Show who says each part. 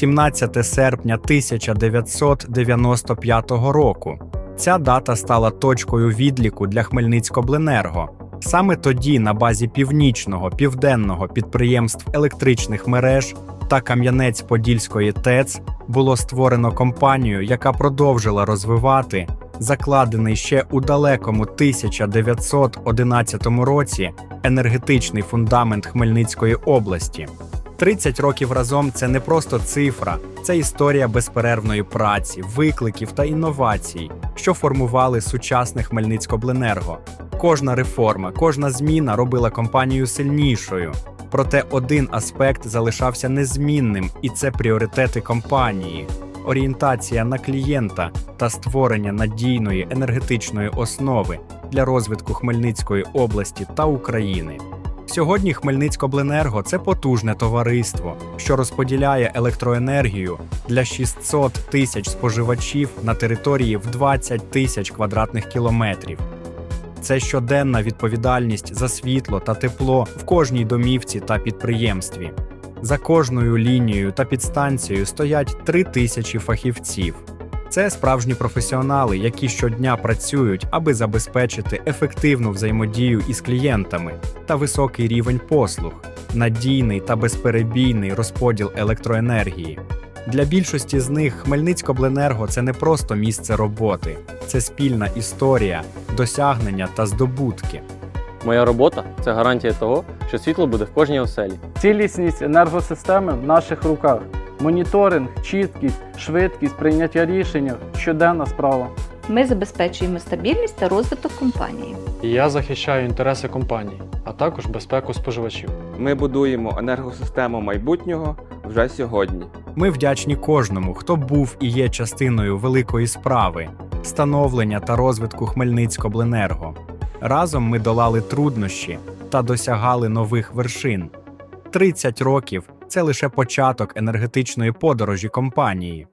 Speaker 1: 17 серпня 1995 року. Ця дата стала точкою відліку для Хмельницькобленерго. Саме тоді на базі північного південного підприємств електричних мереж та Кам'янець-Подільської ТЕЦ було створено компанію, яка продовжила розвивати закладений ще у далекому 1911 році енергетичний фундамент Хмельницької області. 30 років разом це не просто цифра, це історія безперервної праці, викликів та інновацій, що формували сучасне Хмельницькобленерго. Кожна реформа, кожна зміна робила компанію сильнішою. Проте один аспект залишався незмінним, і це пріоритети компанії, орієнтація на клієнта та створення надійної енергетичної основи для розвитку Хмельницької області та України. Сьогодні Хмельницькобленерго це потужне товариство, що розподіляє електроенергію для 600 тисяч споживачів на території в 20 тисяч квадратних кілометрів. Це щоденна відповідальність за світло та тепло в кожній домівці та підприємстві. За кожною лінією та підстанцією стоять три тисячі фахівців. Це справжні професіонали, які щодня працюють, аби забезпечити ефективну взаємодію із клієнтами та високий рівень послуг, надійний та безперебійний розподіл електроенергії. Для більшості з них Хмельницькобленерго це не просто місце роботи, це спільна історія, досягнення та здобутки.
Speaker 2: Моя робота це гарантія того, що світло буде в кожній оселі.
Speaker 3: Цілісність енергосистеми в наших руках. Моніторинг, чіткість, швидкість прийняття рішення щоденна справа.
Speaker 4: Ми забезпечуємо стабільність та розвиток компанії.
Speaker 5: І я захищаю інтереси компанії, а також безпеку споживачів.
Speaker 6: Ми будуємо енергосистему майбутнього вже сьогодні.
Speaker 1: Ми вдячні кожному, хто був і є частиною великої справи, становлення та розвитку Хмельницькобленерго. Разом ми долали труднощі та досягали нових вершин. 30 років це лише початок енергетичної подорожі компанії.